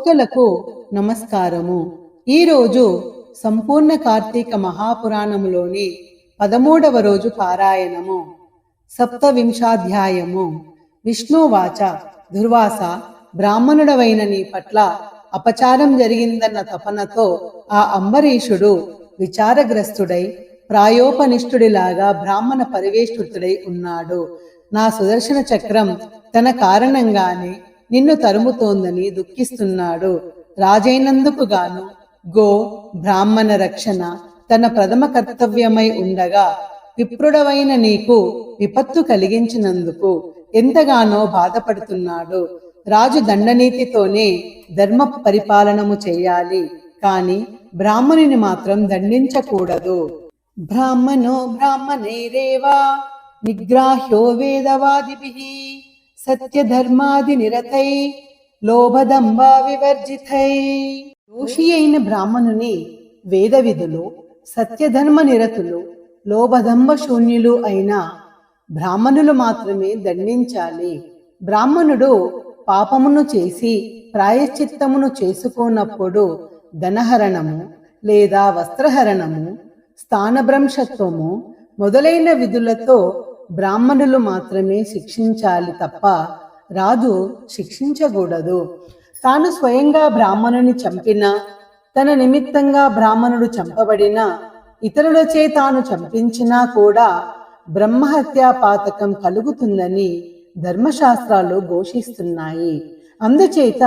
శ్రోతలకు నమస్కారము. ఈరోజు సంపూర్ణ కార్తీక మహాపురాణములోని పదమూడవ రోజు పారాయణము. సప్తవింశాధ్యాయము. విష్ణువాచ దుర్వాస బ్రాహ్మణుడవైన నీ పట్ల అపచారం జరిగిందన్న తపనతో ఆ అంబరీషుడు విచారగ్రస్తుడై ప్రాయోపనిష్ఠుడిలాగా బ్రాహ్మణ పరివేష్టుడై ఉన్నాడు. నా సుదర్శన చక్రం తన కారణంగానే నిన్ను తరుముతోందని దుఃఖిస్తున్నాడు. రాజైనందుకు గాను గో బ్రాహ్మణ రక్షణ తన ప్రథమ కర్తవ్యమై ఉండగా విప్రుడవైన నీకు విపత్తు కలిగించినందుకు ఎంతగానో బాధపడుతున్నాడు. రాజు దండనీతితోనే ధర్మ పరిపాలనము చేయాలి. కాని బ్రాహ్మణుని మాత్రం దండించకూడదు. బ్రాహ్మణో బ్రాహ్మణైరేవా నిగ్రాహ్యో వేదవాదిభిః. సత్యధర్మాది నిరతై లోభదంబా వివర్జితై. దోషి అయిన బ్రాహ్మణుని వేద విధులు సత్యధర్మ నిరతులు లోభదంబ శూన్యులు అయిన బ్రాహ్మణులు మాత్రమే దండించాలి. బ్రాహ్మణుడు పాపమును చేసి ప్రాయశ్చిత్తమును చేసుకోనప్పుడు ధనహరణము లేదా వస్త్రహరణము స్థానభ్రంశత్వము మొదలైన విధులతో బ్రాహ్మణులు మాత్రమే శిక్షించాలి తప్ప రాజు శిక్షించకూడదు. తాను స్వయంగా బ్రాహ్మణుని చంపినా తన నిమిత్తంగా బ్రాహ్మణుడు చంపబడినా ఇతరులచే తాను చంపించినా కూడా బ్రహ్మహత్యా పాతకం కలుగుతుందని ధర్మశాస్త్రాలు ఘోషిస్తున్నాయి. అందుచేత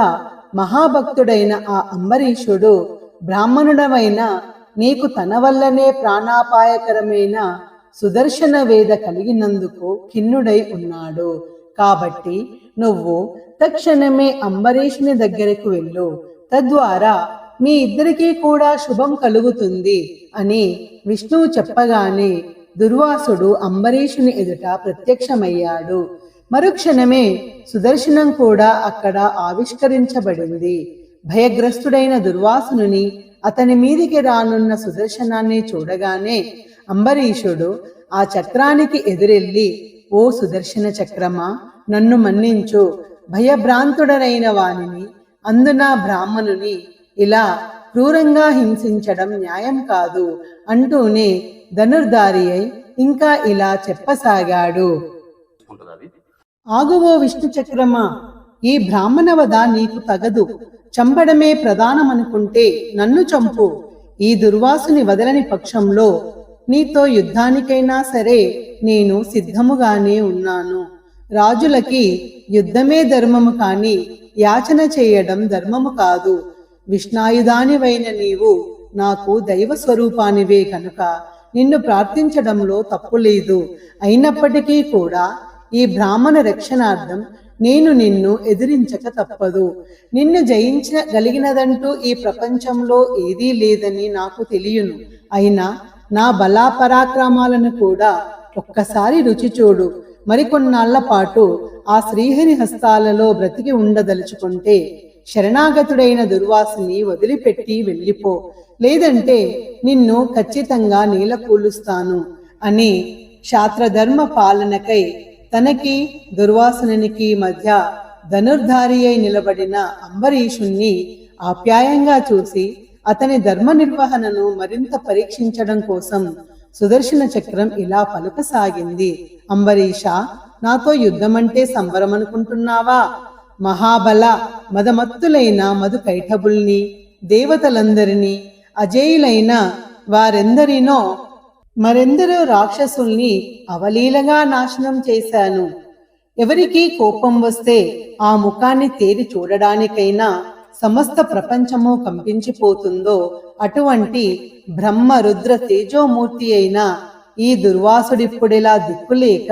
మహాభక్తుడైన ఆ అంబరీషుడు బ్రాహ్మణుడమైన నీకు తన వల్లనే ప్రాణాపాయకరమైన సుదర్శన వేద కలిగినందుకు ఖిన్నుడై ఉన్నాడు. కాబట్టి నువ్వు తక్షణమే అంబరీషుని దగ్గరకు వెళ్ళు. తద్వారా మీ ఇద్దరికీ కూడా శుభం కలుగుతుంది అని విష్ణువు చెప్పగానే దుర్వాసుడు అంబరీషుని ఎదుట ప్రత్యక్షమయ్యాడు. మరుక్షణమే సుదర్శనం కూడా అక్కడ ఆవిష్కరించబడింది. భయగ్రస్తుడైన దుర్వాసుని అతని మీదికి రానున్న సుదర్శనాన్ని చూడగానే అంబరీషుడు ఆ చక్రానికి ఎదురెళ్ళి ఓ సుదర్శన చక్రమా నన్ను మన్నించు. భయభ్రాంతుడనైన వానిని అందున బ్రాహ్మణుని ఇలా క్రూరంగా హింసించడం న్యాయం కాదు. అంటూనే ధనుర్ధారి అయి ఇంకా ఇలా చెప్పసాగాడు. ఆగువో విష్ణు చక్రమా ఈ బ్రాహ్మణ వధ నీకు తగదు. చంపడమే ప్రధానమనుకుంటే నన్ను చంపు. ఈ దుర్వాసుని వదలని పక్షంలో నీతో యుద్ధానికైనా సరే నేను సిద్ధముగానే ఉన్నాను. రాజులకి యుద్ధమే ధర్మము కాని యాచన చేయడం ధర్మము కాదు. విష్ణాయుధానివైన నీవు నాకు దైవ స్వరూపానివే కనుక నిన్ను ప్రార్థించడంలో తప్పు లేదు అయినప్పటికీ కూడా ఈ బ్రాహ్మణ రక్షణార్థం నేను నిన్ను ఎదిరించక తప్పదు. నిన్ను జయించగలిగినదంటూ ఈ ప్రపంచంలో ఏదీ లేదని నాకు తెలియను. అయినా నా బలాపరాక్రమాలను కూడా ఒక్కసారి రుచి చూడు. మరికొన్నాళ్ళ పాటు ఆ శ్రీహరి హస్తాలలో బ్రతికి ఉండదలుచుకుంటే శరణాగతుడైన దుర్వాసుని వదిలిపెట్టి వెళ్ళిపో. లేదంటే నిన్ను ఖచ్చితంగా నీలకూలుస్తాను అని శాస్త్రధర్మ పాలనకై తనకి దుర్వాసునికి మధ్య ధనుర్ధారి అయి నిలబడిన అంబరీషుణ్ణి ఆప్యాయంగా చూసి అతని ధర్మ నిర్వహణను మరింత పరీక్షించడం కోసం సుదర్శన చక్రం ఇలా పలుకసాగింది. అంబరీష నాతో యుద్ధమంటే సంబరమనుకుంటున్నావా? మహాబల మదమత్తులైన మధు కైఠబుల్ని దేవతలందరినీ అజేయులైన వారెందరినో మరెందరో రాక్షసుల్ని అవలీలగా నాశనం చేశాను. ఎవరికి కోపం వస్తే ఆ ముఖాన్ని తేరి చూడడానికైనా సమస్త ప్రపంచము కంపించిపోతుందో అటువంటి బ్రహ్మ రుద్ర తేజోమూర్తి అయిన ఈ దుర్వాసుడిప్పుడిలా దిక్కులేక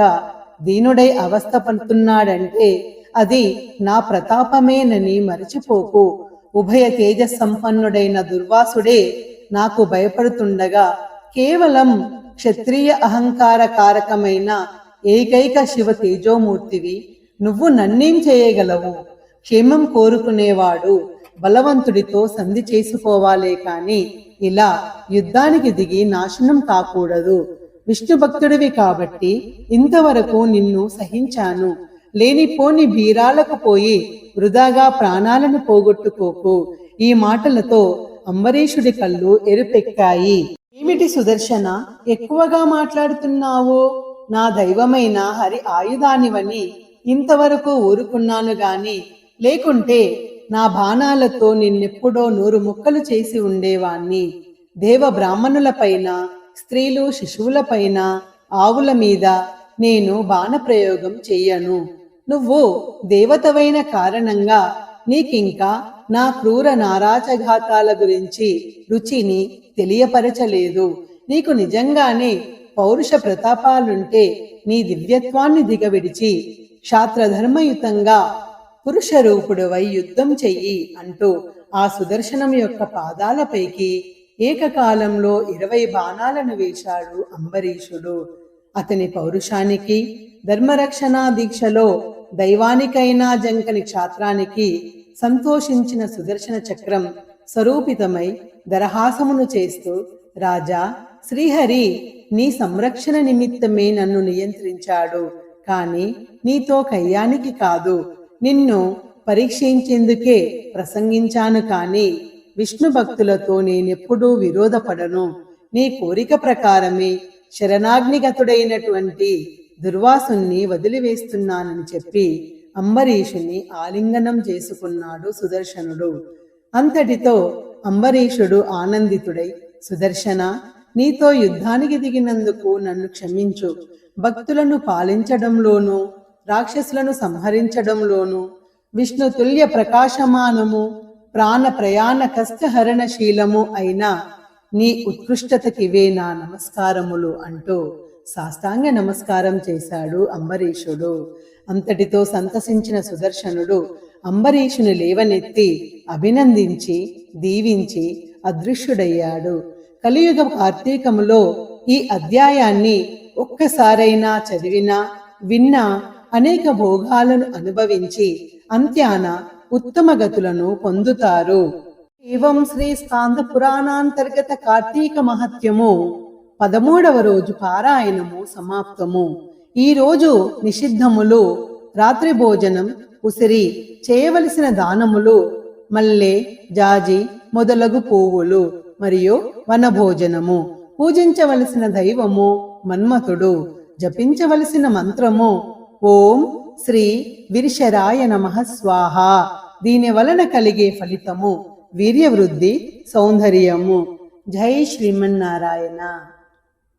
దీనుడై అవస్థ పడుతున్నాడంటే అది నా ప్రతాపమేనని మరచిపోకు. ఉభయ తేజ సంపన్నుడైన దుర్వాసుడే నాకు భయపడుతుండగా కేవలం క్షత్రియ అహంకార కారకమైన ఏకైక శివ తేజోమూర్తివి. నువ్వు నన్నేం చేయగలవు? క్షేమం కోరుకునేవాడు బలవంతుడితో సంధి చేసుకోవాలే కాని ఇలా యుద్ధానికి దిగి నాశనం కాకూడదు. విష్ణు భక్తుడివి కాబట్టి ఇంతవరకు నిన్ను సహించాను. లేనిపోని బీరాలకు పోయి వృధాగా ప్రాణాలను పోగొట్టుకోకు. ఈ మాటలతో అంబరీషుడి కళ్ళు ఎరుపెక్కాయి. ఏమిటి సుదర్శన? ఎక్కువగా మాట్లాడుతున్నావు? నా దైవమైన హరి ఆయుధానివని ఇంతవరకు ఊరుకున్నాను గాని లేకుంటే నా బాణాలతో నిన్నెప్పుడో నూరు ముక్కలు చేసి ఉండేవాణ్ణి. దేవ బ్రాహ్మణులపైన స్త్రీలు శిశువులపైన ఆవుల మీద నేను బాణప్రయోగం చెయ్యను. నువ్వు దేవతవైన కారణంగా నీకింకా నా క్రూర నారాచఘాతాల గురించి రుచిని తెలియపరచలేదు. నీకు నిజంగానే పౌరుష ప్రతాపాలుంటే నీ దివ్యత్వాన్ని దిగవిడిచి క్షాత్రధర్మయుతంగా పురుష రూపుడువై యుద్ధం చెయ్యి అంటూ ఆ సుదర్శనం యొక్క పాదాలపైకి ఏకకాలంలో ఇరవై బాణాలను వేశాడు అంబరీషుడు. అతని పౌరుషానికి ధర్మరక్షణ దీక్షలో దైవానికైనా జంకని క్షాత్రానికి సంతోషించిన సుదర్శన చక్రం స్వరూపితమై దరహాసమును చేస్తూ రాజా శ్రీహరి నీ సంరక్షణ నిమిత్తమే నన్ను నియంత్రించాడు. కాని నీతో కయ్యానికి కాదు. నిన్ను పరీక్షించేందుకే ప్రసంగించాను కాని విష్ణు భక్తులతో నేనెప్పుడూ విరోధపడను. నీ కోరిక ప్రకారమే శరణాగ్నిగతుడైనటువంటి దుర్వాసుని వదిలివేస్తున్నానని చెప్పి అంబరీషుని ఆలింగనం చేసుకున్నాడు సుదర్శనుడు. అంతటితో అంబరీషుడు ఆనందితుడై సుదర్శన నీతో యుద్ధానికి దిగినందుకు నన్ను క్షమించు. భక్తులను పాలించడంలోనూ రాక్షసులను సంహరించడంలోనూ విష్ణు తుల్య ప్రకాశమానము ప్రాణ ప్రయాణ కష్టహరణశీలము అయిన నీ ఉత్కృష్టతకివే నా నమస్కారములు అంటూ సాష్టాంగ నమస్కారం చేశాడు అంబరీషుడు. అంతటితో సంతసించిన సుదర్శనుడు అంబరీషుని లేవనెత్తి అభినందించి దీవించి అదృశ్యుడయ్యాడు. కలియుగ కార్తీకములో ఈ అధ్యాయాన్ని ఒక్కసారైనా చదివినా విన్నా అనేక భోగాలను అనుభవించి అంత్యాన ఉత్తమ గతులను పొందుతారు. ఏవం శ్రీ స్కాంద పురాణాంతర్గత కార్తీక మహత్యము? పదమూడవ రోజు పారాయణము సమాప్తము. ఈ రోజు నిషిద్ధములు రాత్రి భోజనం ఉసిరి చేయవలసిన దానములు మల్లె జాజి మొదలగు పువ్వులు మరియు వనభోజనము. పూజించవలసిన దైవము మన్మథుడు. జపించవలసిన మంత్రము ఓం శ్రీ విరిశరాయ నమః స్వాహ. దీని వలన కలిగే ఫలితము వీర్యవృద్ధి సౌందర్యము. జై శ్రీమన్నారాయణ.